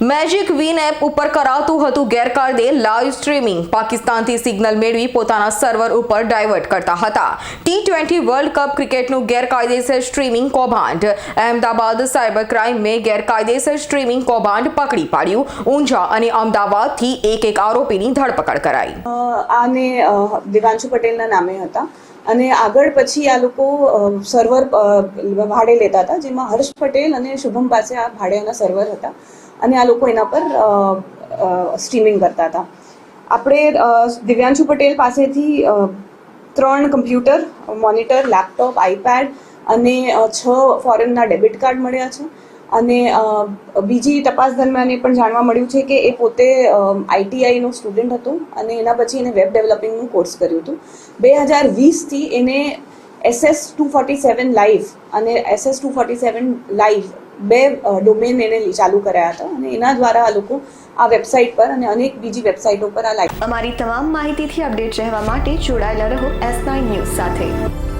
Magic win app ઉપર કરાવતું હતું ગેરકાયદે લાઈવ સ્ટ્રીમિંગ પાકિસ્તાનથી સિગ્નલ મેળવી પોતાના સર્વર ઉપર ડાયવર્ટ કરતા હતા. ટી ટ્વેન્ટી વર્લ્ડ કપ ક્રિકેટનું ગેરકાયદેસર સ્ટ્રીમિંગ કૌભાંડ. અહેમદાબાદ સાયબર ક્રાઇમે ગેરકાયદેસર સ્ટ્રીમિંગ કૌભાંડ પકડી પાડ્યું. ઊંઝા અને અમદાવાદથી એક એક આરોપીની ધરપકડ કરાઈ. આને દિવાંશુ પટેલના નામે હતા. અને આગળ પછી આ લોકો સર્વર ભાડે લેતા હતા, જેમાં હર્ષ પટેલ અને શુભમ પાસે આ ભાડેના સર્વર હતા. અને આ લોકો એના પર સ્ટ્રીમિંગ કરતા હતા. આપણે દિવ્યાંશુ પટેલ પાસેથી ત્રણ કમ્પ્યુટર મોનિટર લેપટોપ આઈપેડ અને છ ફોરેનના ડેબિટ કાર્ડ મળ્યા છે. અને બીજી તપાસ દરમિયાન એ પણ જાણવા મળ્યું છે કે એ પોતે આઈટીઆઈનો સ્ટુડન્ટ હતો અને એના પછી એને વેબ ડેવલપિંગનું કોર્સ કર્યું હતું. બે હજાર વીસથી એને SS two forty seven live અને SS two forty seven live બે ડોમેન એને ચાલુ કર્યા હતા અને એના દ્વારા આ લોકો આ વેબસાઇટ પર અને અનેક બીજી વેબસાઇટો પર આ લાઈવ અમારી તમામ માહિતીથી અપડેટ રહેવા માટે જોડાયેલા રહો એસ નાઇન ન્યૂઝ સાથે.